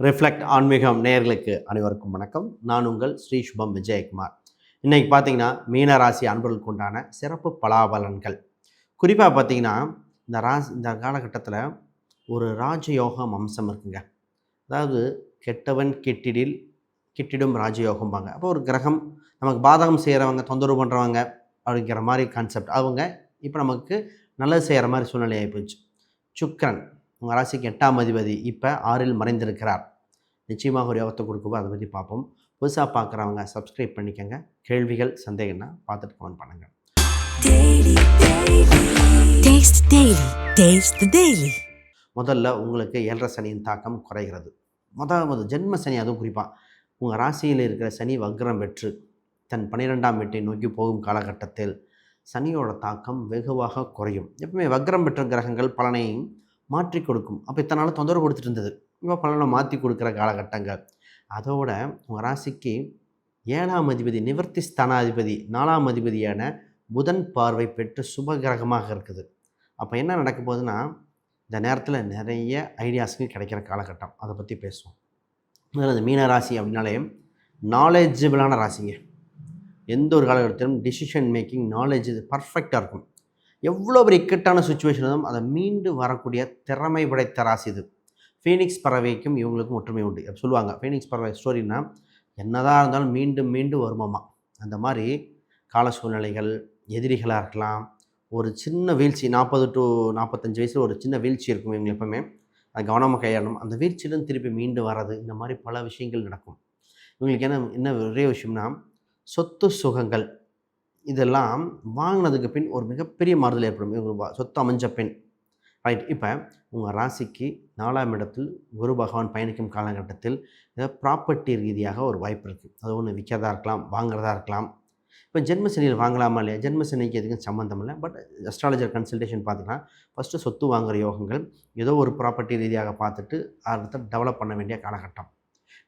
Reflect ஆன்மீகம் நேர்களுக்கு அனைவருக்கும் வணக்கம். நான் உங்கள் ஸ்ரீ சுபம் விஜயகுமார். இன்னைக்கு பார்த்தீங்கன்னா மீன ராசி அன்பர்களுக்கு உண்டான சிறப்பு பலாபலன்கள். குறிப்பாக பார்த்தீங்கன்னா இந்த ராசி இந்த காலகட்டத்தில் ஒரு ராஜயோகம் அம்சம் இருக்குங்க. அதாவது கெட்டவன் கெட்டிடில் கிட்டிடும் ராஜயோகம்பாங்க. அப்போ ஒரு கிரகம் நமக்கு பாதகம் செய்கிறவங்க தொந்தரவு பண்ணுறவங்க அப்படிங்கிற மாதிரி கான்செப்ட் அவங்க இப்போ நமக்கு நல்லது செய்கிற மாதிரி சூழ்நிலை ஆகிப்போச்சு சுக்கரன் உங்கள் ராசிக்கு எட்டாம் அதிபதி இப்போ ஆறில் மறைந்திருக்கிறார். நிச்சயமாக ஒரு யோகத்தை கொடுக்குவோம் அதை பற்றி பார்ப்போம். புதுசாக பார்க்குறவங்க சப்ஸ்கிரைப் பண்ணிக்கோங்க. கேள்விகள் சந்தேகம்னா பார்த்துட்டு கமெண்ட் பண்ணுங்கள். முதல்ல உங்களுக்கு ஏழரை சனியின் தாக்கம் குறைகிறது. முதலாவது ஜென்ம சனி அதுவும் குறிப்பாக உங்கள் ராசியில் இருக்கிற சனி வக்ரம் பெற்று தன் பன்னிரெண்டாம் வீட்டை நோக்கி போகும் காலகட்டத்தில் சனியோட தாக்கம் வெகுவாக குறையும். எப்பவுமே வக்ரம் பெற்ற கிரகங்கள் பலனை மாற்றி கொடுக்கும். அப்போ இத்தனை நாள் தொந்தரவு கொடுத்துட்டு இருந்தது. இப்போ பலனை மாற்றி கொடுக்குற காலகட்டங்கள். அதோட உங்கள் ராசிக்கு ஏழாம் அதிபதி நிவர்த்தி ஸ்தானாதிபதி நாலாம் அதிபதியான புதன் பார்வை பெற்று சுப கிரகமாக இருக்குது. அப்போ என்ன நடக்க போகுதுன்னா இந்த நேரத்தில் நிறைய ஐடியாஸுக்கு கிடைக்கிற காலகட்டம். அதை பற்றி பேசுவோம். முதல்ல இந்த மீன ராசி அப்படின்னாலே நாலேஜபிளான ராசிங்க. எந்த ஒரு காலகட்டத்திலும் டிசிஷன் மேக்கிங் நாலேஜ் இது பர்ஃபெக்டாக இருக்கும். எவ்வளோ ஒரு இக்கட்டான சுச்சுவேஷன் இருந்தாலும் அதை மீண்டு வரக்கூடிய திறமை படைத்த ராசி இது. ஃபீனிக்ஸ் பறவைக்கும் இவங்களுக்கும் ஒற்றுமை உண்டு. சொல்லுவாங்க. ஃபீனிக்ஸ் பறவை ஸ்டோரினா என்னதான் இருந்தாலும் மீண்டும் மீண்டும் வருமாமா? அந்த மாதிரி கால சூழ்நிலைகள் எதிரிகளாக இருக்கலாம். ஒரு சின்ன வீழ்ச்சி நாற்பது டு நாற்பத்தஞ்சு வயசில் ஒரு சின்ன வீழ்ச்சி இருக்கும் இவங்க எப்பவுமே. அது கவனமாக கையாளணும். அந்த வீழ்ச்சியிலும் திருப்பி மீண்டு வர்றது இந்த மாதிரி பல விஷயங்கள் நடக்கும். இவங்களுக்கு என்ன என்ன ஒரே விஷயம்னா சொத்து சுகங்கள். இதெல்லாம் வாங்கினதுக்கு பின் ஒரு மிகப்பெரிய மாறுதல் ஏற்படும். சொத்து அமைஞ்ச பின். ரைட் இப்போ உங்கள் ராசிக்கு நாலாம் இடத்தில் குரு பகவான் பயணிக்கும் காலகட்டத்தில் ஏதாவது ப்ராப்பர்ட்டி ரீதியாக ஒரு வாய்ப்பு இருக்குது அது ஒன்று விற்கிறதா இருக்கலாம் வாங்குறதா இருக்கலாம். இப்போ ஜென்ம சனியில் வாங்கலாமா இல்லையா? ஜென்மசனிக்கு எதுக்கும் சம்மந்தம் இல்லை. பட் அஸ்ட்ராலஜர் கன்சல்டேஷன் பார்த்தீங்கன்னா ஃபஸ்ட்டு சொத்து வாங்குகிற யோகங்கள் ஏதோ ஒரு ப்ராப்பர்ட்டி ரீதியாக பார்த்துட்டு அடுத்த டெவலப் பண்ண வேண்டிய காலகட்டம்.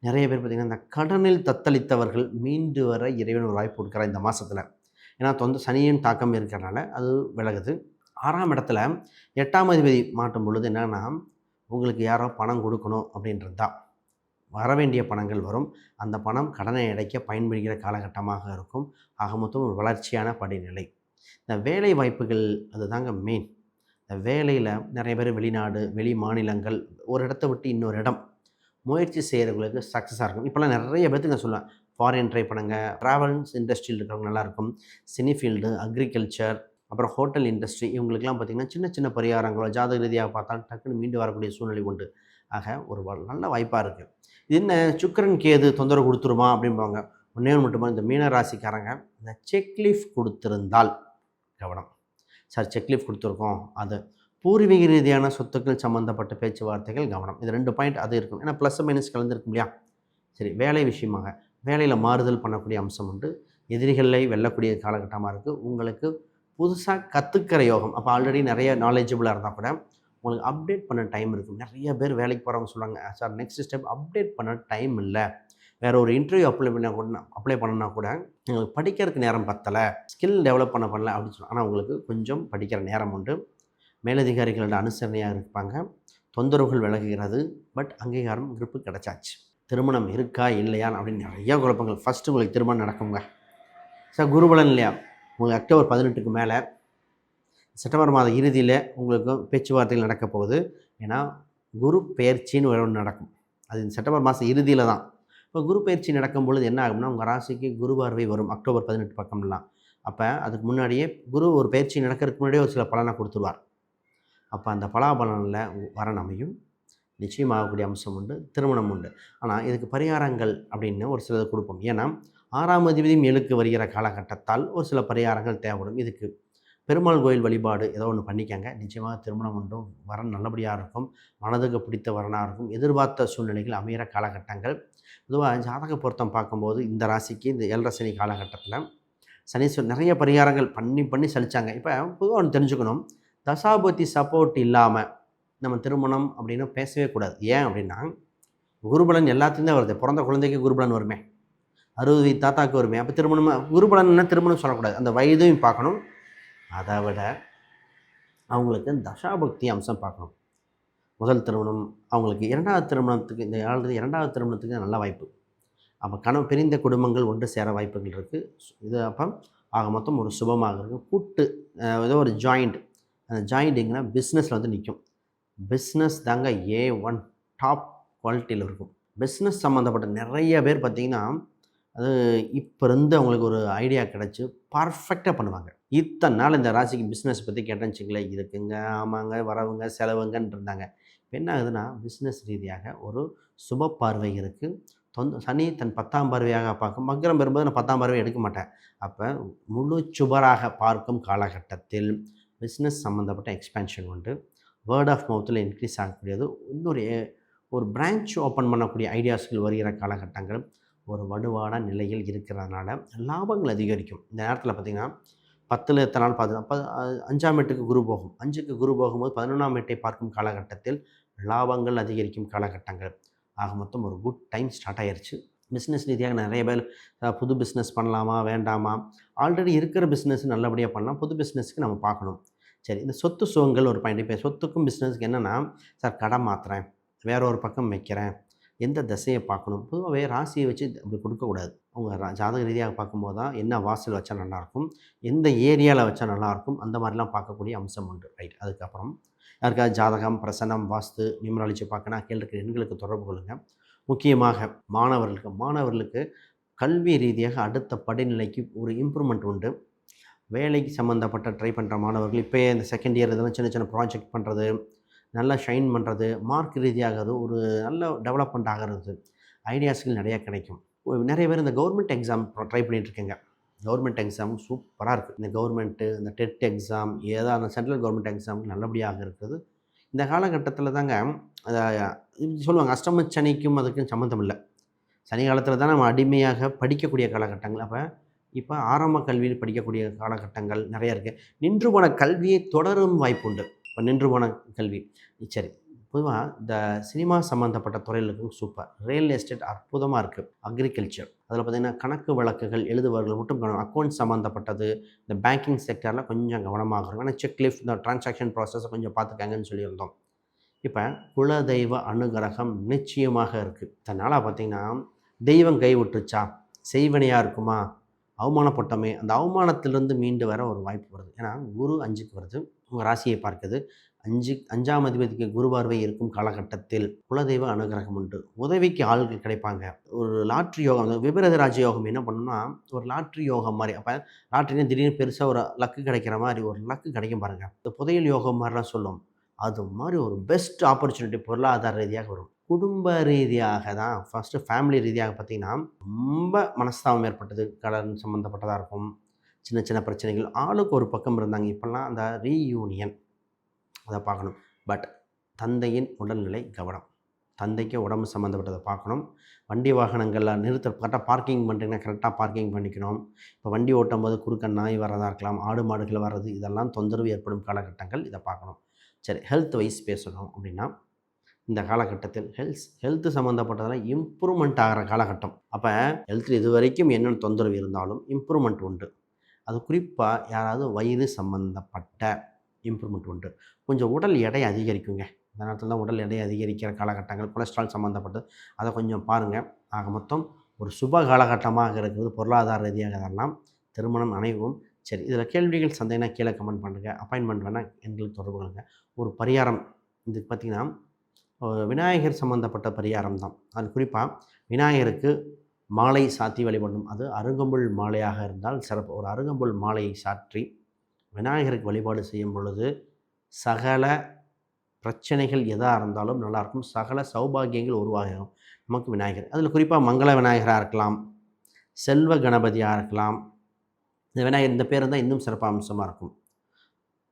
நிறைய பேர் பார்த்திங்கன்னா இந்த கடனில் தத்தளித்தவர்கள் மீண்டு வர இறைவன் ஒரு வாய்ப்பு கொடுக்குறா இந்த மாதத்தில் ஏன்னா தொந்த சனியின் தாக்கம் இருக்கிறனால அது விலகுது. ஆறாம் இடத்துல எட்டாம் அதிபதி மாட்டும் பொழுது என்னென்னா உங்களுக்கு யாரோ பணம் கொடுக்கணும் அப்படின்றது தான். வர வேண்டிய பணங்கள் வரும். அந்த பணம் கடனை அடைக்க பயன்படுகிற காலகட்டமாக இருக்கும். ஆக மொத்தம் ஒரு வளர்ச்சியான படிநிலை. இந்த வேலை வாய்ப்புகள் அதுதாங்க மெயின் இந்த வேலையில் நிறைய பேர் வெளிநாடு வெளி மாநிலங்கள் ஒரு இடத்த விட்டு இன்னொரு இடம். முயற்சி செய்கிறவங்களுக்கு சக்ஸஸாக இருக்கும். இப்போல்லாம் நிறைய பேர்த்துக்கு நான் சொல்லுவேன். ஃபாரின் ட்ரை பண்ணுங்கள் ட்ராவல்ஸ் இண்டஸ்ட்ரியில் இருக்கிறவங்க நல்லாயிருக்கும். சினி ஃபீல்டு அக்ரிகல்ச்சர் அப்புறம் ஹோட்டல் இண்டஸ்ட்ரி இவங்களுக்குலாம் பார்த்திங்கன்னா சின்ன சின்ன பரிகாரங்களோ ஜாதக ரீதியாக பார்த்தா டக்குன்னு மீண்டு வரக்கூடிய சூழ்நிலை உண்டு. ஆக ஒரு நல்ல வாய்ப்பாக இருக்குது இது என்ன? சுக்கரன் கேது தொந்தரவு கொடுத்துருமா அப்படிம்பாங்க. ஒன்றே மட்டுமா? இந்த மீன ராசிக்காரங்க இந்த செக்லீஃப் கொடுத்திருந்தால் கவனம். சார் செக்லீஃப் கொடுத்துருக்கோம். அது பூர்வீக ரீதியான சொத்துக்கள் சம்மந்தப்பட்ட பேச்சுவார்த்தைகள் கவனம். இது ரெண்டு பாயிண்ட் அது இருக்கும். ஏன்னா ப்ளஸ் மைனஸ் கலந்துருக்கும் இல்லையா? சரி வேலை விஷயமாக வேலையில் மாறுதல் பண்ணக்கூடிய அம்சம் உண்டு. எதிரிகளை வெல்லக்கூடிய காலகட்டமாக இருக்குது உங்களுக்கு புதுசாக கற்றுக்கிற யோகம் அப்போ ஆல்ரெடி நிறைய நாலேஜபிளாக இருந்தால் கூட உங்களுக்கு அப்டேட் பண்ண டைம் இருக்கும். நிறைய பேர் வேலைக்கு போகிறவங்க சொல்லுவாங்க சார் நெக்ஸ்ட் ஸ்டெப் அப்டேட் பண்ண டைம் இல்லை. வேறு ஒரு இன்டர்வியூ அப்ளை பண்ண கூட அப்ளை பண்ணனா கூட எங்களுக்கு படிக்கிறதுக்கு நேரம் பத்தலை ஸ்கில் டெவலப் பண்ண பண்ணல அப்படின்னு சொல்லலாம் ஆனால் உங்களுக்கு கொஞ்சம் படிக்கிற நேரம் உண்டு. மேலதிகாரிகளோட அனுசரணையாக இருப்பாங்க. தொந்தரவுகள் விலகுகிறது. பட் அங்கீகாரம் grip கிடச்சாச்சு. திருமணம் இருக்கா இல்லையா அப்படின்னு நிறையா குழப்பங்கள். ஃபஸ்ட்டு உங்களுக்கு திருமணம் நடக்குங்க. சார் குருபலன் இல்லையா? உங்களுக்கு அக்டோபர் பதினெட்டுக்கு மேலே செப்டம்பர் மாத இறுதியில் உங்களுக்கு பேச்சுவார்த்தைகள் நடக்க போகுது. ஏன்னா குரு பெயர்ச்சின்னு ஒரு ஒன்று நடக்கும். அது செப்டம்பர் மாதம் இறுதியில் தான். இப்போ குரு பயிற்சி நடக்கும் பொழுது என்ன ஆகும்னா உங்கள் ராசிக்கு குரு பார்வை வரும் அக்டோபர் பதினெட்டு பக்கம்லாம். அப்போ அதுக்கு முன்னாடியே குரு ஒரு பயிற்சி நடக்கிறதுக்கு முன்னாடியே ஒரு சில பலனை கொடுத்துருவார். அப்போ அந்த பலாபலனில் வரன் அமையும். நிச்சயமாகக்கூடிய அம்சம் உண்டு திருமணம் உண்டு. ஆனால் இதுக்கு பரிகாரங்கள் அப்படின்னு ஒரு சிலது கொடுப்போம். ஏன்னா ஆறாம் அதிபதியும் எழுக்கு வருகிற காலகட்டத்தால் ஒரு சில பரிகாரங்கள் தேவைப்படும். இதுக்கு பெருமாள் கோயில் வழிபாடு ஏதோ ஒன்று பண்ணிக்கங்க. நிச்சயமாக திருமணம் உண்டும் வரன் நல்லபடியாக இருக்கும் மனதுக்கு பிடித்த வரனாக இருக்கும் எதிர்பார்த்த சூழ்நிலைகள் அமையிற காலகட்டங்கள். பொதுவாக ஜாதக பொருத்தம் பார்க்கும்போது இந்த ராசிக்கு இந்த ஏழரை சனி காலகட்டத்தில் சனீஸ்வரர் நிறைய பரிகாரங்கள் பண்ணி பண்ணி சலிச்சாங்க. இப்போ பொதுவாக ஒன்று தெரிஞ்சுக்கணும். தசாபதி சப்போர்ட் இல்லாமல் நம்ம திருமணம் அப்படின்னு பேசவே கூடாது. ஏன் அப்படின்னா குருபலன் எல்லாத்துலேயும் தான் வருது. பிறந்த குழந்தைக்கு குருபலன் வருமே. அறுபது வயது தாத்தாக்கு வருமே. அப்போ திருமணம் குருபலன்னா திருமணம் சொல்லக்கூடாது. அந்த வயதையும் பார்க்கணும். அதை விட அவங்களுக்கு தசாபக்தி அம்சம் பார்க்கணும். முதல் திருமணம் அவங்களுக்கு இரண்டாவது திருமணத்துக்கு இந்த ஆளுது இரண்டாவது திருமணத்துக்கு நல்ல வாய்ப்பு. அப்போ கணவன் பிரிந்த குடும்பங்கள் ஒன்று சேர வாய்ப்புகள் இருக்குது இது அப்போ ஆக மொத்தம் ஒரு சுபமாக இருக்கும் கூட்டு ஏதோ ஒரு ஜாயிண்ட். அந்த ஜாயிண்டிங்கன்னா பிஸ்னஸில் வந்து நிற்கும் பிஸ்னஸ் தாங்க ஏ ஒன் டாப் குவாலிட்டியில் இருக்கும். பிஸ்னஸ் சம்மந்தப்பட்ட நிறைய பேர் பார்த்திங்கன்னா அது இப்போ இருந்து அவங்களுக்கு ஒரு ஐடியா கிடச்சி பர்ஃபெக்டாக பண்ணுவாங்க. இத்தனை நாள் இந்த ராசிக்கு பிஸ்னஸ் பற்றி கேட்டேன்னு வச்சுங்களேன் இருக்குங்க ஆமாங்க வரவுங்க செலவுங்கன்னு இருந்தாங்க. இப்போ என்ன ஆகுதுன்னா பிஸ்னஸ் ரீதியாக ஒரு சுப பார்வை இருக்குது தொந்த சனி தன் பத்தாம் பார்வையாக பார்க்கும். மகரம் வரும்போது நான் பத்தாம் பார்வை எடுக்க மாட்டேன். அப்போ முழு சுபராக பார்க்கும் காலகட்டத்தில் பிஸ்னஸ் சம்மந்தப்பட்ட எக்ஸ்பென்ஷன் உண்டு. வேர்ட் ஆஃப் மவுத்தில் இன்க்ரீஸ் ஆகக்கூடியது இன்னொரு ஒரு பிரான்ச் ஓப்பன் பண்ணக்கூடிய ஐடியாஸ்கள் வருகிற காலகட்டங்கள் ஒரு வலுவான நிலையில் இருக்கிறதுனால லாபங்கள் அதிகரிக்கும். இந்த நேரத்தில் பார்த்திங்கன்னா பத்தில் எத்தனை நாள் பார்த்து அப்போ அஞ்சாம் எட்டுக்கு குரு போகும். அஞ்சுக்கு குரு போகும்போது பதினொன்றாம் எட்டை பார்க்கும் காலகட்டத்தில் லாபங்கள் அதிகரிக்கும் காலகட்டங்கள். ஆக மொத்தம் ஒரு குட் டைம் ஸ்டார்ட் ஆயிடுச்சு பிஸ்னஸ் ரீதியாக நிறைய பேர் புது பிஸ்னஸ் பண்ணலாமா வேண்டாமா? ஆல்ரெடி இருக்கிற பிஸ்னஸ் நல்லபடியாக பண்ணலாம். புது பிஸ்னஸ்க்கு நம்ம பார்க்கணும். சரி இந்த சொத்து சுகங்கள் ஒரு பாயிண்ட். இப்போ சொத்துக்கும் பிஸ்னஸ்க்கு என்னென்னா சார் கடை மாற்றுறேன் வேற ஒரு பக்கம் வைக்கிறேன். எந்த திசையை பார்க்கணும்? பொதுவாகவே ராசியை வச்சு அப்படி கொடுக்கக்கூடாது அவங்க ஜாதக ரீதியாக பார்க்கும்போது தான் என்ன வாசல் வச்சா நல்லாயிருக்கும் எந்த ஏரியாவில் வச்சா நல்லாயிருக்கும் அந்த மாதிரிலாம் பார்க்கக்கூடிய அம்சம் உண்டு. ரைட் அதுக்கப்புறம் யாருக்காவது ஜாதகம் பிரசனம் வாஸ்து நியூமராலஜி பார்க்கணும் கேள்விக்கு எண்களுக்கு தொடர்பு கொள்ளுங்கள் முக்கியமாக மாணவர்களுக்கு மாணவர்களுக்கு கல்வி ரீதியாக அடுத்த படிநிலைக்கு ஒரு இம்ப்ரூவ்மெண்ட் உண்டு. வேலைக்கு சம்மந்தப்பட்ட ட்ரை பண்ணுற மாணவர்கள் இப்போ இந்த செகண்ட் இயர் இதெல்லாம் சின்ன சின்ன ப்ராஜெக்ட் பண்ணுறது நல்லா ஷைன் பண்ணுறது மார்க் ரீதியாகிறது ஒரு நல்ல டெவலப்மெண்ட் ஆகிறது ஐடியாஸ்கள் நிறையா கிடைக்கும். நிறைய பேர் இந்த கவர்மெண்ட் எக்ஸாம் ட்ரை பண்ணிட்டு கவர்மெண்ட் எக்ஸாம் சூப்பராக இருக்குது இந்த கவர்மெண்ட்டு இந்த டெட் எக்ஸாம் ஏதாவது சென்ட்ரல் கவர்மெண்ட் எக்ஸாம் நல்லபடியாக இருக்குது. இந்த காலகட்டத்தில் தாங்க சொல்லுவாங்க அஷ்டம சனிக்கும் அதுக்கும் சம்மந்தம் இல்லை. சனி காலத்தில் தான் நம்ம அடிமையாக படிக்கக்கூடிய காலகட்டங்கள். அப்போ இப்போ ஆரம்ப கல்வியில் படிக்கக்கூடிய காலகட்டங்கள் நிறைய இருக்குது நின்று போன கல்வியை தொடரும் வாய்ப்பு உண்டு. இப்போ நின்று போன கல்வி. சரி பொதுவாக இந்த சினிமா சம்மந்தப்பட்ட துறைகளுக்கும் சூப்பர் ரியல் எஸ்டேட் அற்புதமாக இருக்குது அக்ரிகல்ச்சர் அதில் பார்த்திங்கன்னா கணக்கு வழக்குகள் எழுதுபவர்கள் மட்டும் கவனம். அக்கௌண்ட் சம்மந்தப்பட்டது இந்த பேங்கிங் செக்டரில் கொஞ்சம் கவனமாக இருக்கும் ஏன்னா செக்லிஃப் இந்த டிரான்சாக்ஷன் ப்ராசஸை கொஞ்சம் பார்த்துக்காங்கன்னு சொல்லியிருந்தோம். இப்போ குலதெய்வ அனுகிரகம் நிச்சயமாக இருக்குது இதனால் பார்த்திங்கன்னா தெய்வம் கைவிட்டுச்சா செய்வனையாக இருக்குமா? அவமானப்பட்டோமே அந்த அவமானத்திலிருந்து மீண்டு வர ஒரு வாய்ப்பு வருது. ஏன்னா குரு அஞ்சுக்கு வருது. உங்கள் ராசியை பார்க்குது. அஞ்சு அஞ்சாம் அதிபதிக்கு குரு பார்வை இருக்கும் காலகட்டத்தில் குலதெய்வ அனுகிரகம் உண்டு. உதவிக்கு ஆள்கள் கிடைப்பாங்க. ஒரு லாட்ரி யோகம் அந்த விபரீத ராஜ யோகம் என்ன பண்ணுன்னா ஒரு லாட்ரி யோகம் மாதிரி அப்போ லாட்ரினே திடீர்னு பெருசாக ஒரு லக்கு கிடைக்கிற மாதிரி ஒரு லக்கு கிடைக்கும் பாருங்கள் இந்த புதையல் யோகம் மாதிரிலாம் சொல்லும். அது மாதிரி ஒரு பெஸ்ட் ஆப்பர்ச்சுனிட்டி பொருளாதார ரீதியாக வரும். குடும்ப ரீதியாக தான் ஃபஸ்ட்டு ஃபேமிலி ரீதியாக பார்த்திங்கன்னா ரொம்ப மனஸ்தாபம் ஏற்பட்டது. கடன் சம்மந்தப்பட்டதாக இருக்கும். சின்ன சின்ன பிரச்சனைகள். ஆளுக்கு ஒரு பக்கம் இருந்தாங்க. இப்போல்லாம் அந்த ரீயூனியன் அதை பார்க்கணும். பட் தந்தையின் உடல்நிலை கவனம். தந்தைக்கு உடம்பு சம்மந்தப்பட்டதை பார்க்கணும். வண்டி வாகனங்களில் நிறுத்த கரெக்டாக பார்க்கிங் பண்ணுறீங்கன்னா கரெக்டாக பார்க்கிங் பண்ணிக்கணும். இப்போ வண்டி ஓட்டும் போது குறுக்க நாய் வர்றதா இருக்கலாம். ஆடு மாடுகள் வர்றது இதெல்லாம் தொந்தரவு ஏற்படும் காலகட்டங்கள். இதை பார்க்கணும். சரி ஹெல்த் வைஸ் பேசணும் அப்படின்னா இந்த காலகட்டத்தில் ஹெல்த் ஹெல்த் சம்மந்தப்பட்டதெல்லாம் இம்ப்ரூவ்மெண்ட் ஆகிற காலகட்டம். அப்போ ஹெல்த் இது வரைக்கும் என்னென்ன தொந்தரவு இருந்தாலும் இம்ப்ரூவ்மெண்ட் உண்டு. அது குறிப்பாக யாராவது வயது சம்மந்தப்பட்ட இம்ப்ரூவ்மெண்ட் உண்டு. கொஞ்சம் உடல் எடை அதிகரிக்குங்க. இந்த நேரத்தில் தான் உடல் எடை அதிகரிக்கிற காலகட்டங்கள் கொலஸ்ட்ரால் சம்மந்தப்பட்டது அதை கொஞ்சம் பாருங்கள் ஆக மொத்தம் ஒரு சுப காலகட்டமாக இருக்கிறது பொருளாதார ரீதியாக இதெல்லாம் திருமணம் அனைவரும் சரி இதில் கேள்விகள் சந்தேகம்னா கீழே கமெண்ட் பண்ணுங்கள் அப்பாயின்மெண்ட் வேணால் எங்களுக்கு தொடர்பு கொள்ளுங்க. ஒரு பரிகாரம் இது பார்த்திங்கன்னா விநாயகர் சம்மந்தப்பட்ட பரிகாரம் தான். அது குறிப்பாக விநாயகருக்கு மாலை சாத்தி வழிபடணும். அது அருங்கம்புல் மாலையாக இருந்தால் சிறப்பு. ஒரு அருகம்புல் மாலையை சாற்றி விநாயகருக்கு வழிபாடு செய்யும் பொழுது சகல பிரச்சனைகள் எதாக இருந்தாலும் நல்லாயிருக்கும் சகல சௌபாகியங்கள் உருவாகும் நமக்கு விநாயகர். அதில் குறிப்பாக மங்கள விநாயகராக இருக்கலாம். செல்வ கணபதியாக இருக்கலாம். இந்த விநாயகர் இந்த பேர் தான் இன்னும் சிறப்பம்சமாக இருக்கும்.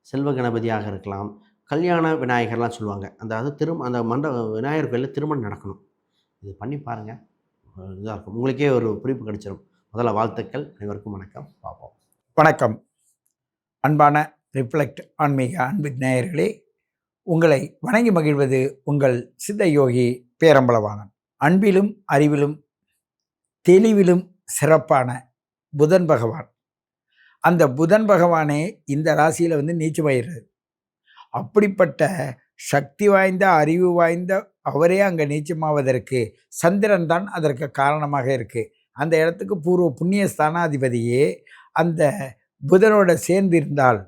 செல்வ கணபதியாக இருக்கலாம். கல்யாண விநாயகர்லாம் சொல்லுவாங்க. அதாவது திரும் அந்த மண்ட விநாயகர் கோயிலில் திருமணம் நடக்கணும். இது பண்ணி பாருங்கள் இதாக இருக்கும். உங்களுக்கே ஒரு குறிப்பு கிடைச்சிடும் முதல்ல வாழ்த்துக்கள். அனைவருக்கும் வணக்கம். பார்ப்போம். வணக்கம். அன்பான ரிஃப்ளெக்ட் ஆன்மீக அன்பு நேயர்களே உங்களை வணங்கி மகிழ்வது உங்கள் சித்த யோகி பேரம்பலவானன் அன்பிலும் அறிவிலும் தெளிவிலும் சிறப்பான புதன் பகவான். அந்த புதன் பகவானே இந்த ராசியில் வந்து நீச்சமாயிடுறாரு. அப்படிப்பட்ட சக்தி வாய்ந்த அறிவு வாய்ந்த அவரே அங்கே நீச்சமாவதற்கு சந்திரன் தான் அதற்கு காரணமாக இருக்குது அந்த இடத்துக்கு பூர்வ புண்ணிய ஸ்தானாதிபதியே அந்த புதனோட சேர்ந்து இருந்தால்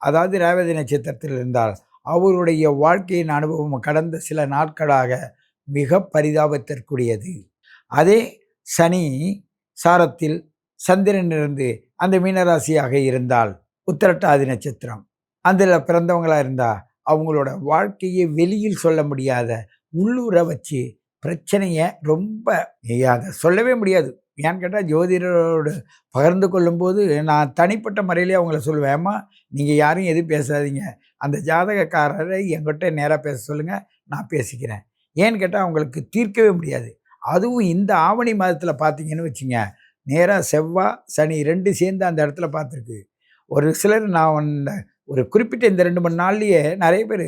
அதாவது ரேவதி நட்சத்திரத்தில் இருந்தால் அவருடைய வாழ்க்கையின் அனுபவம் கடந்த சில நாட்களாக மிக பரிதாபத்திற்குரியது. அதே சனி சாரத்தில் சந்திரன் இருந்து அந்த மீனராசியாக இருந்தால் உத்திரட்டாதி நட்சத்திரம். அதில் பிறந்தவங்களாக இருந்தால் அவங்களோட வாழ்க்கையை வெளியில் சொல்ல முடியாத உள்ளூரை வச்சு பிரச்சனையை ரொம்ப அதை சொல்லவே முடியாது. ஏன்னு கேட்டால் ஜோதிடரோடு பகிர்ந்து கொள்ளும்போது நான் தனிப்பட்ட முறையிலே அவங்கள சொல்லுவேம்மா நீங்கள் யாரும் எதுவும் பேசாதீங்க. அந்த ஜாதகக்காரரை என்கிட்ட நேராக பேச சொல்லுங்கள் நான் பேசிக்கிறேன். ஏன்னு கேட்டால் அவங்களுக்கு தீர்க்கவே முடியாது. அதுவும் இந்த ஆவணி மாதத்தில் பார்த்தீங்கன்னு வச்சுங்க நேராக செவ்வாய் சனி ரெண்டு சேர்ந்து அந்த இடத்துல பார்த்துருக்கு. ஒரு சிலர் நான் ஒரு குறிப்பிட்ட இந்த ரெண்டு மணி நாள்லேயே நிறைய பேர்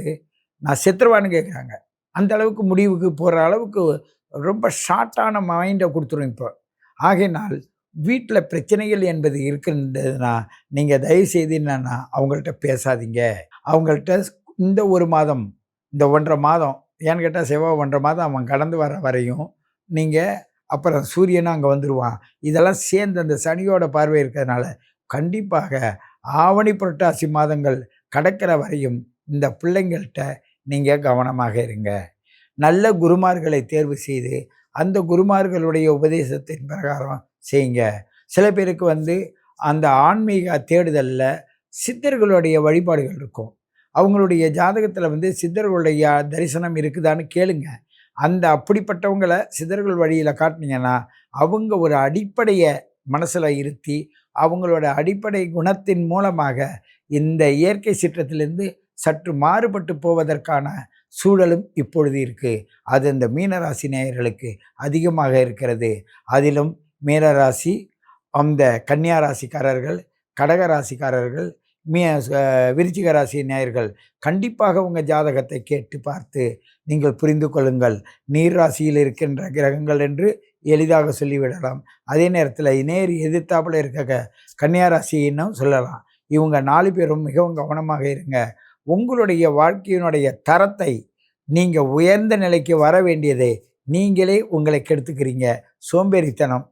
நான் செத்துருவான்னு கேட்குறாங்க. அந்த அளவுக்கு முடிவுக்கு போகிற அளவுக்கு ரொம்ப ஷார்ட்டான மைண்டை கொடுத்துரும் இப்போ. ஆகையினால் வீட்டில் பிரச்சனைகள் என்பது இருக்கின்றதுன்னா நீங்கள் தயவுசெய்து என்னன்னா அவங்கள்ட்ட பேசாதீங்க. அவங்கள்ட்ட இந்த ஒரு மாதம் இந்த ஒன்றரை மாதம் ஏன்னு கேட்டால் செவ்வாய் ஒன்றரை மாதம் அவன் கடந்து வர வரையும் நீங்கள் அப்புறம் சூரியனும் அங்கே வந்துடுவான் இதெல்லாம் சேர்ந்து அந்த சனியோட பார்வை இருக்கிறதுனால கண்டிப்பாக ஆவணி புரட்டாசி மாதங்கள் கடக்கிற வரையும் இந்த பிள்ளைங்கள்ட்ட நீங்கள் கவனமாக இருங்க. நல்ல குருமார்களை தேர்வு செய்து அந்த குருமார்களுடைய உபதேசத்தின் பிரகாரம் செய்யுங்க. சில பேருக்கு வந்து அந்த ஆன்மீக தேடுதலில் சித்தர்களுடைய வழிபாடுகள் இருக்கும். அவங்களுடைய ஜாதகத்தில் வந்து சித்தர்களுடைய தரிசனம் இருக்குதான்னு கேளுங்கள் அந்த அப்படிப்பட்டவங்களை சித்தர்கள் வழியில் காட்டினீங்கன்னா அவங்க ஒரு அடிப்படையை மனசில் இருத்தி அவங்களோட அடிப்படை குணத்தின் மூலமாக இந்த இயற்கை சீற்றத்திலிருந்து சற்று மாறுபட்டு போவதற்கான சூழலும் இப்பொழுது இருக்குது அது இந்த மீனராசி நேயர்களுக்கு அதிகமாக இருக்கிறது. அதிலும் மீனராசி அந்த கன்னியாராசிக்காரர்கள் ராசிக்காரர்கள் கடக ராசிக்காரர்கள் மீ அஹ் விருச்சிக ராசி நேயர்கள் கண்டிப்பாக உங்கள் ஜாதகத்தை கேட்டு பார்த்து நீங்கள் புரிந்து கொள்ளுங்கள். நீர் ராசியில் இருக்கின்ற கிரகங்கள் என்று எளிதாக சொல்லிவிடலாம். அதே நேரத்தில் நேர் எதிர்த்தாப்பில் இருக்க க- கன்னியா ராசின்னும் சொல்லலாம். இவங்க நாலு பேரும் மிகவும் கவனமாக இருங்க. உங்களுடைய வாழ்க்கையினுடைய தரத்தை நீங்கள் உயர்ந்த நிலைக்கு வர வேண்டியதை. நீங்களே உங்களை கெடுத்துக்கிறீங்க. சோம்பேறித்தனம்.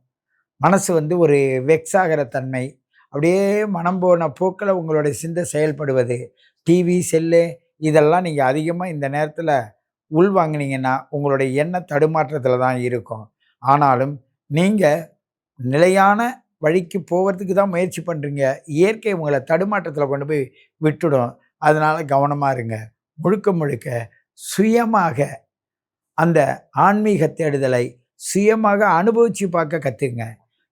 மனசு வந்து ஒரு வெக்ஸாகிற தன்மை. அப்படியே மனம் போன போக்கில் உங்களுடைய சிந்தை செயல்படுவது. டிவி செல்லு இதெல்லாம் நீங்கள் அதிகமாக இந்த நேரத்தில் உள்வாங்கினீங்கன்னா உங்களுடைய எண்ண தடுமாற்றத்தில் தான் இருக்கும். ஆனாலும் நீங்கள் நிலையான வழிக்கு போகிறதுக்கு தான் முயற்சி பண்ணுறீங்க இயற்கை உங்களை தடுமாற்றத்தில் கொண்டு போய் விட்டுடும். அதனால் கவனமாக இருங்க. முழுக்க முழுக்க சுயமாக அந்த ஆன்மீக தேடுதலை சுயமாக அனுபவித்து பார்க்க கற்றுங்க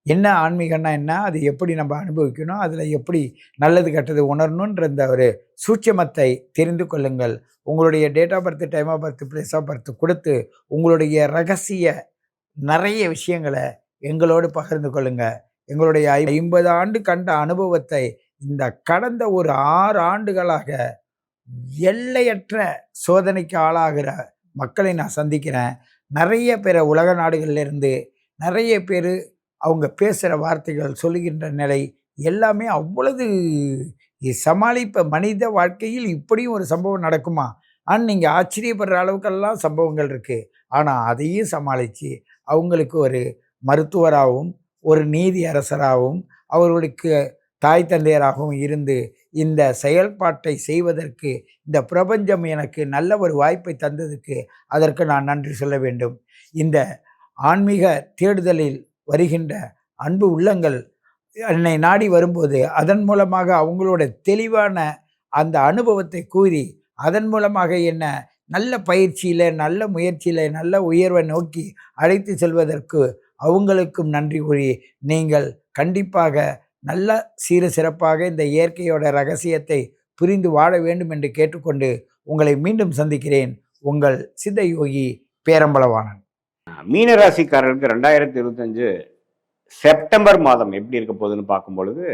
என்ன ஆன்மீகம்னா என்ன? அது எப்படி நம்ம அனுபவிக்கணும்? அதில் எப்படி நல்லது கெட்டது உணரணுன்ற இந்த ஒரு சூட்சமத்தை தெரிந்து கொள்ளுங்கள். உங்களுடைய date of birth time of birth place of birth கொடுத்து உங்களுடைய ரகசிய நிறைய விஷயங்களை எங்களோடு பகிர்ந்து கொள்ளுங்கள் எங்களுடைய ஐம்பது ஆண்டு கண்ட அனுபவத்தை இந்த கடந்த ஒரு ஆறு ஆண்டுகளாக எல்லையற்ற சோதனைக்கு ஆளாகிற மக்களை நான் சந்திக்கிறேன். நிறைய பேரை உலக நாடுகள்ல இருந்து நிறைய பேர் அவங்க பேசுகிற வார்த்தைகள் சொல்லுகின்ற நிலை எல்லாமே அவ்வளவு சமாளிப்ப மனித வாழ்க்கையில் இப்படியும் ஒரு சம்பவம் நடக்குமா? ஆனால் நீங்கள் ஆச்சரியப்படுற அளவுக்கெல்லாம் சம்பவங்கள் இருக்குது ஆனால் அதையும் சமாளித்து அவங்களுக்கு ஒரு மருத்துவராகவும் ஒரு நீதி அரசராகவும் அவர்களுக்கு தாய் தந்தையராகவும் இருந்து இந்த செயல்பாட்டை செய்வதற்கு இந்த பிரபஞ்சம் எனக்கு நல்ல ஒரு வாய்ப்பை தந்ததுக்கு அதற்கு நான் நன்றி சொல்ல வேண்டும். இந்த ஆன்மீக தேடுதலில் வருகின்ற அன்பு உள்ளங்கள் என்னை நாடி வரும்போது அதன் மூலமாக அவங்களோட தெளிவான அந்த அனுபவத்தை கூறி அதன் மூலமாக என்ன நல்ல பயிற்சியில் நல்ல முயற்சியில் நல்ல உயர்வை நோக்கி அழைத்து செல்வதற்கு அவங்களுக்கும் நன்றி கூறி நீங்கள் கண்டிப்பாக நல்ல சீர சிறப்பாக இந்த இயற்கையோட ரகசியத்தை புரிந்து வாழ வேண்டும் என்று கேட்டுக்கொண்டு உங்களை மீண்டும் சந்திக்கிறேன். உங்கள் சித்த யோகி பேரம்பலவாணன். மீனராசிக்காரருக்கு ரெண்டாயிரத்தி இருபத்தஞ்சு செப்டம்பர் மாதம் எப்படி இருக்க போகுதுன்னு பார்க்கும் பொழுது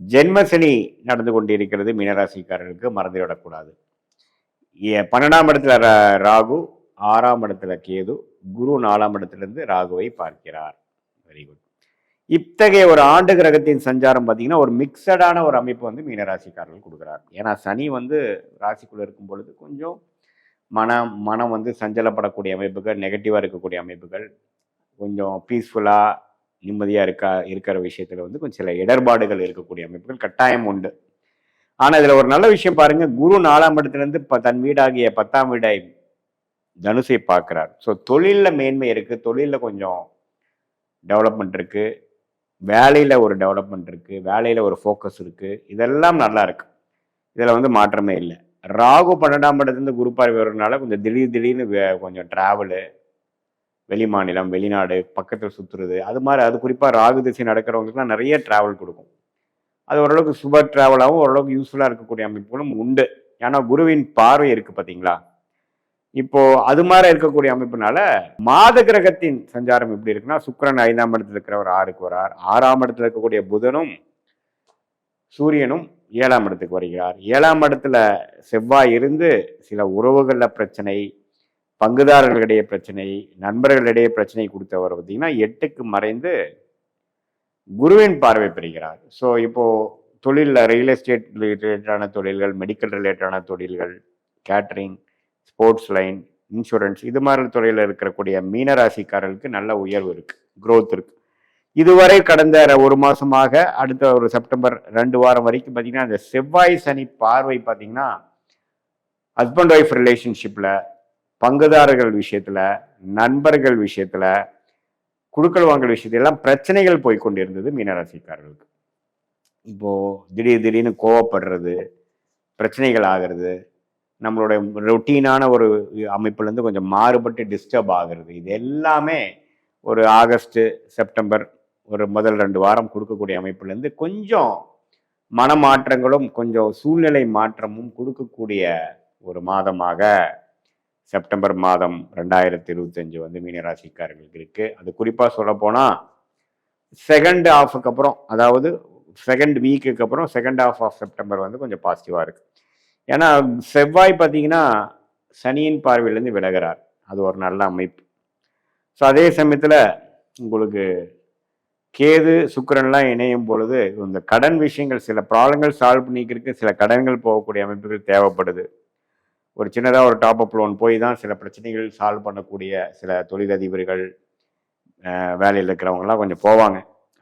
ஜென்மசனி நடந்து கொண்டிருக்கிறது மீனராசிக்காரருக்கு மறந்துவிடக்கூடாது ஏ- பன்னெண்டாம் இடத்துல ரா- ராகு ஆறாம் இடத்துல கேது குரு நாலாம் இடத்திலிருந்து ராகுவை பார்க்கிறார். வெரி குட் இத்தகைய ஒரு ஆண்டு கிரகத்தின் சஞ்சாரம் பார்த்தீங்கன்னா ஒரு மிக்சடான ஒரு அமைப்பு வந்து மீனராசிக்காரர்கள் கொடுக்குறார். ஏன்னா சனி வந்து ராசிக்குள்ளே இருக்கும் பொழுது கொஞ்சம் மனம் மனம் வந்து சஞ்சலப்படக்கூடிய அமைப்புகள் நெகட்டிவாக இருக்கக்கூடிய அமைப்புகள் கொஞ்சம் பீஸ்ஃபுல்லாக நிம்மதியாக இருக்கா இருக்கிற விஷயத்தில் வந்து கொஞ்சம் சில இடர்பாடுகள் இருக்கக்கூடிய அமைப்புகள் கட்டாயம் உண்டு. ஆனால் இதில் ஒரு நல்ல விஷயம் பாருங்கள் குரு நாலாம் இடத்துலேருந்து இப்போ தன் வீடாகிய பத்தாம் வீடை தனுசை பார்க்குறார். ஸோ தொழிலில் மேன்மை இருக்குது தொழிலில் கொஞ்சம் டெவலப்மெண்ட் இருக்குது வேலையில் ஒரு டெவலப்மெண்ட் இருக்குது வேலையில் ஒரு ஃபோக்கஸ் இருக்குது இதெல்லாம் நல்லா இருக்குது இதில் வந்து மாற்றமே இல்லை. ராகு பன்னெண்டாம் இடத்துலேருந்து குரு பார்வை கொஞ்சம் திடீர் திடீர்னு கொஞ்சம் ட்ராவலு வெளி மாநிலம் வெளிநாடு பக்கத்தில் சுற்றுறது அது மாதிரி அது குறிப்பாக ராகு திசை நடக்கிறவங்களுக்குலாம் நிறைய ட்ராவல் கொடுக்கும். அது ஓரளவுக்கு சுப ட்ராவலாகவும் ஓரளவுக்கு யூஸ்ஃபுல்லாக இருக்கக்கூடிய அமைப்புகளும் உண்டு. ஏன்னா குருவின் பார்வை இருக்குது பார்த்தீங்களா இப்போ அது மாதிரி இருக்கக்கூடிய அமைப்புனால மாத கிரகத்தின் சஞ்சாரம் எப்படி இருக்குன்னா சுக்கிரன் ஐந்தாம் இடத்துல இருக்கிறவர் ஆறுக்கு வரார். ஆறாம் இடத்துல இருக்கக்கூடிய புதனும் சூரியனும் ஏழாம் இடத்துக்கு வருகிறார். ஏழாம் இடத்துல செவ்வாய் இருந்து சில உறவுகளில் பிரச்சனை பங்குதாரர்களிடையே பிரச்சனை நண்பர்களிடையே பிரச்சனை கொடுத்தவர் பார்த்தீங்கன்னா எட்டுக்கு மறைந்து குருவின் பார்வை பெறுகிறார். ஸோ இப்போது தொழிலில் ரியல் எஸ்டேட் ரிலேட்டடான தொழில்கள் மெடிக்கல் ரிலேட்டடான தொழில்கள் கேட்ரிங் ஸ்போர்ட்ஸ் லைன் இன்சூரன்ஸ் இது மாதிரி துறையில் இருக்கக்கூடிய மீனராசிக்காரர்களுக்கு நல்ல உயர்வு இருக்குது க்ரோத் இருக்குது இதுவரை கடந்த ஒரு மாசமாக அடுத்த ஒரு செப்டம்பர் ரெண்டு வாரம் வரைக்கும் பார்த்தீங்கன்னா இந்த செவ்வாய் சனி பார்வை பார்த்தீங்கன்னா ஹஸ்பண்ட் ஒய்ஃப் ரிலேஷன்ஷிப்பில் பங்குதாரர்கள் விஷயத்தில் நண்பர்கள் விஷயத்தில் குடுக்கல் வாங்கல் விஷயத்திலாம் எல்லாம் பிரச்சனைகள் போய் கொண்டிருந்தது மீனராசிக்காரர்களுக்கு. இப்போது திடீர் திடீர்னு கோவப்படுறது பிரச்சனைகள் ஆகிறது நம்மளுடைய ரொட்டீனான ஒரு அமைப்புலேருந்து கொஞ்சம் மாறுபட்டு டிஸ்டர்ப் ஆகிறது இது எல்லாமே ஒரு ஆகஸ்ட்டு செப்டம்பர் ஒரு முதல் ரெண்டு வாரம் கொடுக்கக்கூடிய அமைப்புலேருந்து கொஞ்சம் மனமாற்றங்களும் கொஞ்சம் சூழ்நிலை மாற்றமும் கொடுக்கக்கூடிய ஒரு மாதமாக செப்டம்பர் மாதம் ரெண்டாயிரத்தி இருபத்தஞ்சு வந்து மீனராசிக்காரர்களுக்கு இருக்குது அது குறிப்பாக சொல்லப்போனால் செகண்ட் ஆஃபுக்கு அப்புறம் அதாவது செகண்ட் வீக்குக்கு அப்புறம் செகண்ட் ஹாஃப் ஆஃப் செப்டம்பர் வந்து கொஞ்சம் பாசிட்டிவாக இருக்குது ஏன்னா செவ்வாய் பார்த்தீங்கன்னா சனியின் பார்வையிலேருந்து விலகிறார். அது ஒரு நல்ல அமைப்பு. ஸோ அதே சமயத்தில் உங்களுக்கு கேது சுக்கிரன்லாம் இணையும் பொழுது இந்த கடன் விஷயங்கள் சில ப்ராப்ளங்கள் சால்வ் பண்ணிக்கிறதுக்கு சில கடன்கள் போகக்கூடிய அமைப்புகள் தேவைப்படுது. ஒரு சின்னதாக ஒரு டாப் அப் லோன் போய் தான் சில பிரச்சனைகள் சால்வ் பண்ணக்கூடிய சில தொழிலதிபர்கள் வேலையில் இருக்கிறவங்கலாம் கொஞ்சம் போவாங்க.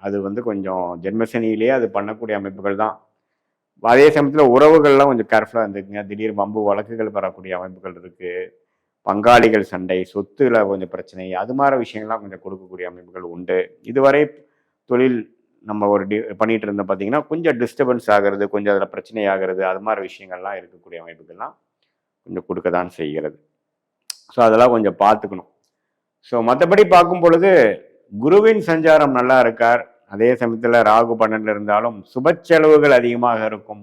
அது வந்து கொஞ்சம் ஜென்மசனியிலேயே அது பண்ணக்கூடிய அமைப்புகள் தான். அதே சமயத்தில் உறவுகள்லாம் கொஞ்சம் கேர்ஃபுல்லாக இருந்துக்குங்க. திடீர் வம்பு வழக்குகள் பெறக்கூடிய அமைப்புகள் இருக்குது பங்காளிகள் சண்டை சொத்துல கொஞ்சம் பிரச்சனை அது மாதிரி விஷயங்கள்லாம் கொஞ்சம் கொடுக்கக்கூடிய அமைப்புகள் உண்டு. இதுவரை தொழில் நம்ம ஒரு டி பண்ணிகிட்டு இருந்தோம் பார்த்தீங்கன்னா கொஞ்சம் டிஸ்டர்பன்ஸ் ஆகிறது கொஞ்சம் அதில் பிரச்சனை ஆகிறது அது மாதிரி விஷயங்கள்லாம் இருக்கக்கூடிய அமைப்புகள்லாம் கொஞ்சம் கொடுக்க தான் செய்கிறது. ஸோ அதெல்லாம் கொஞ்சம் பார்த்துக்கணும். ஸோ மற்றபடி பார்க்கும் பொழுது குருவின் சஞ்சாரம் நல்லா இருக்கார். அதே சமயத்தில் ராகு பன்னெண்டில் இருந்தாலும் சுப செலவுகள் அதிகமாக இருக்கும்.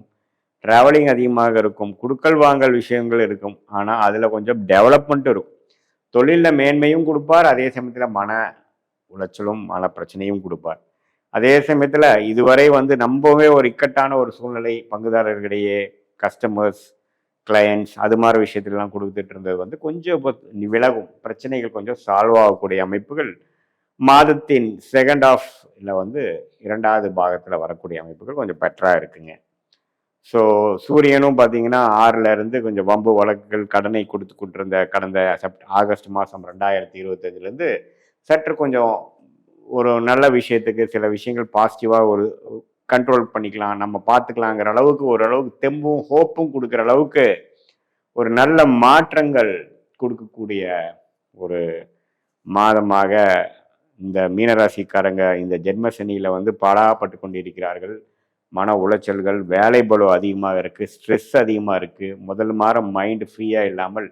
ட்ராவலிங் அதிகமாக இருக்கும். குடுக்கல் வாங்கல் விஷயங்கள் இருக்கும். ஆனால் அதில் கொஞ்சம் டெவலப்மெண்ட் இருக்கும். தொழிலில் மேன்மையும் கொடுப்பார். அதே சமயத்தில் மன உளைச்சலும் மன பிரச்சனையும் கொடுப்பார். அதே சமயத்தில் இதுவரை வந்து நம்பவே ஒரு இக்கட்டான ஒரு சூழ்நிலை பங்குதாரர்களிடையே கஸ்டமர்ஸ் கிளையண்ட்ஸ் அது மாதிரி விஷயத்துலலாம் கொடுத்துட்டு இருந்தது வந்து கொஞ்சம் இப்போ விலகும். பிரச்சனைகள் கொஞ்சம் சால்வ் ஆகக்கூடிய அமைப்புகள் மாதத்தின் செகண்ட் இல்லை வந்து இரண்டாவது பாகத்தில் வரக்கூடிய அமைப்புகள் கொஞ்சம் பெட்டராக இருக்குங்க. ஸோ சூரியனும் பார்த்தீங்கன்னா ஆறுல இருந்து கொஞ்சம் வம்பு வழக்குகள் கடனை கொடுத்து கொண்டிருந்த கடந்த செப்ட் ஆகஸ்ட் மாதம் ரெண்டாயிரத்தி இருபத்தஞ்சிலேருந்து சற்று கொஞ்சம் ஒரு நல்ல விஷயத்துக்கு சில விஷயங்கள் பாசிட்டிவாக ஒரு கண்ட்ரோல் பண்ணிக்கலாம் நம்ம பார்த்துக்கலாங்கிற அளவுக்கு ஓரளவுக்கு தெம்பும் ஹோப்பும் கொடுக்குற அளவுக்கு ஒரு நல்ல மாற்றங்கள் கொடுக்கக்கூடிய ஒரு மாதமாக இந்த மீனராசிக்காரங்க இந்த ஜென்ம சனியில் வந்து பாடாப்பட்டு கொண்டிருக்கிறார்கள். மன உளைச்சல்கள் வேலை பலம் அதிகமாக இருக்குது ஸ்ட்ரெஸ் அதிகமாக இருக்குது முதல் மாதம் மைண்டு ஃப்ரீயாக இல்லாமல்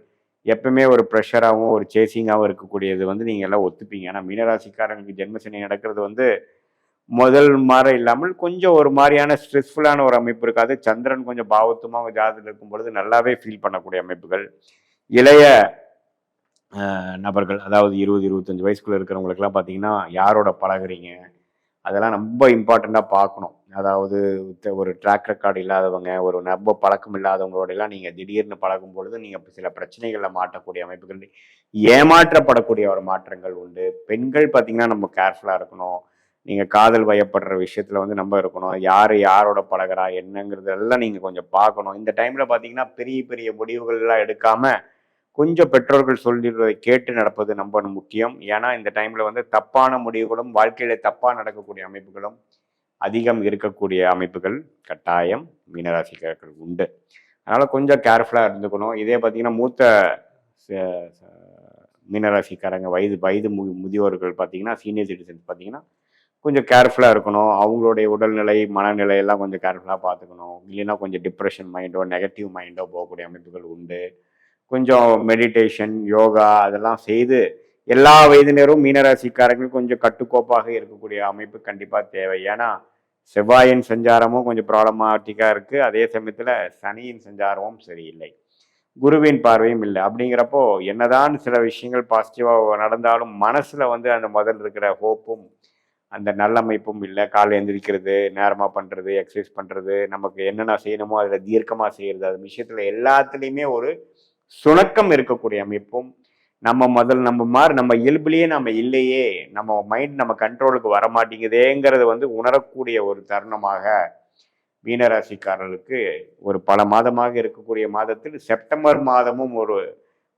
எப்பவுமே ஒரு ப்ரெஷராகவும் ஒரு சேசிங்காகவும் இருக்கக்கூடியது வந்து நீங்கள் எல்லாம் ஒத்துப்பீங்க. ஆனால் மீனராசிக்காரங்களுக்கு ஜென்மசனி நடக்கிறது வந்து முதல் மாதம் இல்லாமல் கொஞ்சம் ஒரு மாதிரியான ஸ்ட்ரெஸ்ஃபுல்லான ஒரு அமைப்பு இருக்காது. சந்திரன் கொஞ்சம் பாவத்துமாக ஜாதத்தில் இருக்கும் பொழுது நல்லாவே ஃபீல் பண்ணக்கூடிய அமைப்புகள். இளைய நபர்கள் அதாவது இருபது இருபத்தஞ்சு வயசுக்குள்ளே இருக்கிறவங்களுக்குலாம் பார்த்தீங்கன்னா யாரோட பழகுறீங்க? அதெல்லாம் ரொம்ப இம்பார்ட்டண்ட்டாக பார்க்கணும். அதாவது ஒரு ட்ராக் ரெக்கார்டு இல்லாதவங்க ஒரு நம்ப பழக்கம் இல்லாதவங்களோட எல்லாம் நீங்கள் திடீர்னு பழகும் பொழுது நீங்கள் சில பிரச்சனைகளில் மாட்டக்கூடிய அமைப்புகள் ஏமாற்றப்படக்கூடிய ஒரு மாற்றங்கள் உண்டு. பெண்கள் பார்த்தீங்கன்னா நம்ம கேர்ஃபுல்லாக இருக்கணும். நீங்கள் காதல் வயப்படுற விஷயத்தில் வந்து நம்ம இருக்கணும். யார் யாரோட பழகுறா என்னங்கிறதெல்லாம் நீங்கள் கொஞ்சம் பார்க்கணும். இந்த டைமில் பார்த்தீங்கன்னா பெரிய பெரிய முடிவுகள்லாம் எடுக்காமல் கொஞ்சம் பெற்றோர்கள் சொல்லிடுவதை கேட்டு நடப்பது ரொம்ப முக்கியம். ஏன்னா இந்த டைமில் வந்து தப்பான முடிவுகளும் வாழ்க்கையில் தப்பாக நடக்கக்கூடிய அமைப்புகளும் அதிகம் இருக்கக்கூடிய அமைப்புகள் கட்டாயம் மீனராசிக்காரர்கள் உண்டு. அதனால் கொஞ்சம் கேர்ஃபுல்லாக இருந்துக்கணும். இதே பார்த்தீங்கன்னா மூத்த ச- மீனராசிக்காரங்க வயது வயது மு முதியோர்கள் பார்த்தீங்கன்னா சீனியர் சிட்டிசன்ஸ் பார்த்தீங்கன்னா கொஞ்சம் கேர்ஃபுல்லாக இருக்கணும். அவங்களுடைய உடல்நிலை மனநிலை எல்லாம் கொஞ்சம் கேர்ஃபுல்லாக பார்த்துக்கணும் இல்லைன்னா கொஞ்சம் டிப்ரெஷன் மைண்டோ நெகட்டிவ் மைண்டோ போகக்கூடிய அமைப்புகள் உண்டு. கொஞ்சம் மெடிடேஷன் யோகா அதெல்லாம் செய்து எல்லா வயதினரும் மீனராசிக்காரர்கள் கொஞ்சம் கட்டுக்கோப்பாக இருக்கக்கூடிய அமைப்பு கண்டிப்பாக தேவை. ஏன்னா செவ்வாயின் சஞ்சாரமும் கொஞ்சம் ப்ராப்ளமாட்டிக்காக இருக்குது அதே சமயத்தில் சனியின் சஞ்சாரமும் சரியில்லை. குருவின் பார்வையும் இல்லை. அப்படிங்கிறப்போ என்னதான் சில விஷயங்கள் பாசிட்டிவாக நடந்தாலும் மனசில் வந்து அந்த முதல் இருக்கிற ஹோப்பும் அந்த நல்லமைப்பும் இல்லை. காலை எந்திரிக்கிறது நேரமாக பண்ணுறது எக்ஸசைஸ் பண்ணுறது நமக்கு என்னென்ன செய்யணுமோ அதில் தீர்க்கமாக செய்கிறது அது விஷயத்தில் எல்லாத்துலேயுமே ஒரு சுணக்கம் இருக்கக்கூடிய அமைப்பும் நம்ம முதல் நம்ம மாதிரி நம்ம இயல்புலேயே நம்ம இல்லையே நம்ம மைண்ட் நம்ம கண்ட்ரோலுக்கு வர மாட்டேங்குதேங்கிறத வந்து உணரக்கூடிய ஒரு தருணமாக மீனராசிக்காரர்களுக்கு ஒரு பல மாதமாக இருக்கக்கூடிய மாதத்தில் செப்டம்பர் மாதமும் ஒரு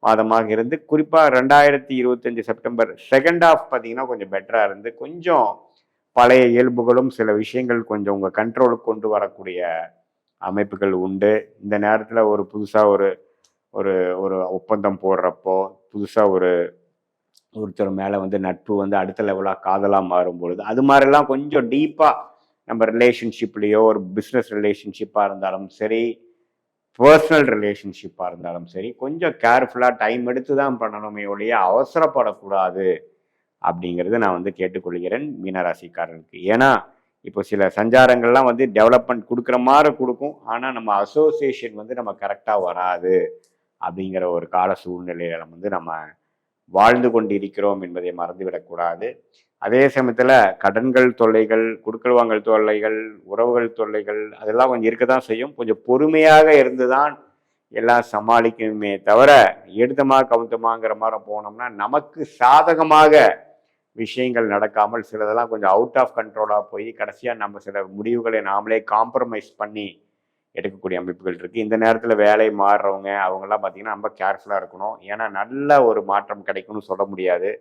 மாதமாக இருந்து குறிப்பாக ரெண்டாயிரத்தி இருபத்தஞ்சி செப்டம்பர் செகண்ட் ஆஃப் பார்த்தீங்கன்னா கொஞ்சம் பெட்டராக இருந்து கொஞ்சம் பழைய இயல்புகளும் சில விஷயங்கள் கொஞ்சம் உங்கள் கண்ட்ரோலுக்கு கொண்டு வரக்கூடிய அமைப்புகள் உண்டு. இந்த நேரத்தில் ஒரு புதுசாக ஒரு ஒரு ஒரு ஒப்பந்தம் போடுறப்போ புதுசாக ஒரு ஒருத்தர் மேலே வந்து நட்பு வந்து அடுத்த லெவலாக காதலாக மாறும் பொழுது அது மாதிரிலாம் கொஞ்சம் டீப்பாக நம்ம ரிலேஷன்ஷிப்லேயோ ஒரு பிஸ்னஸ் ரிலேஷன்ஷிப்பாக இருந்தாலும் சரி பர்சனல் ரிலேஷன்ஷிப்பாக இருந்தாலும் சரி கொஞ்சம் கேர்ஃபுல்லாக டைம் எடுத்து தான் பண்ணணுமே ஒழிய அவசரப்படக்கூடாது அப்படிங்கிறத நான் வந்து கேட்டுக்கொள்கிறேன் மீனராசிக்காரனுக்கு ஏன்னா இப்போ சில சஞ்சாரங்கள்லாம் வந்து டெவலப்மெண்ட் கொடுக்குற மாதிரி கொடுக்கும். ஆனால் நம்ம அசோசியேஷன் வந்து நம்ம கரெக்டாக வராது. அப்படிங்கிற ஒரு கால சூழ்நிலையில நம்ம வந்து நம்ம வாழ்ந்து கொண்டிருக்கிறோம் என்பதை மறந்துவிடக்கூடாது அதே சமயத்தில் கடன்கள் தொல்லைகள் குடுக்கல் வாங்கல் தொல்லைகள் உறவுகள் தொல்லைகள் அதெல்லாம் கொஞ்சம் இருக்க தான் செய்யும். கொஞ்சம் பொறுமையாக இருந்து தான் எல்லாம் சமாளிக்கணுமே தவிர எடுத்தமாக கவுத்தமாங்கிற மாதிரி போனோம்னா நமக்கு சாதகமாக விஷயங்கள் நடக்காமல் சிலதெல்லாம் கொஞ்சம் அவுட் ஆஃப் கண்ட்ரோலாக போய் கடைசியாக நம்ம சில முடிவுகளை நாமளே காம்ப்ரமைஸ் பண்ணி எடுக்கக்கூடிய அமைப்புகள் இருக்குது இந்த நேரத்தில் வேலை மாறுறவங்க அவங்கெல்லாம் பார்த்தீங்கன்னா ரொம்ப கேர்ஃபுல்லாக இருக்கணும். ஏன்னா நல்ல ஒரு மாற்றம் கிடைக்கும்னு சொல்ல முடியாது.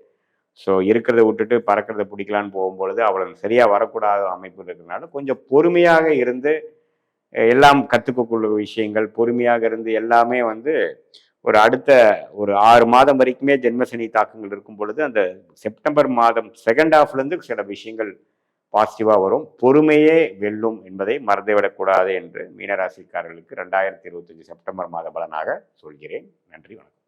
ஸோ இருக்கிறத விட்டுட்டு பறக்கிறத பிடிக்கலான்னு போகும்பொழுது அவ்வளோ சரியாக வரக்கூடாத அமைப்பு இருக்கிறதுனால கொஞ்சம் பொறுமையாக இருந்து எல்லாம் கற்றுக்கக்கூடிய விஷயங்கள் பொறுமையாக இருந்து எல்லாமே வந்து ஒரு அடுத்த ஒரு ஆறு மாதம் வரைக்குமே ஜென்மசனி தாக்கங்கள் இருக்கும் பொழுது அந்த செப்டம்பர் மாதம் செகண்ட் ஹாஃப்லேருந்து சில விஷயங்கள் பாசிட்டிவாக வரும். பொறுமையே வெல்லும் என்பதை மறந்துவிடக்கூடாது என்று மீனராசிக்காரர்களுக்கு ரெண்டாயிரத்தி இருபத்தஞ்சு செப்டம்பர் மாத பலனாக சொல்கிறேன். நன்றி வணக்கம்.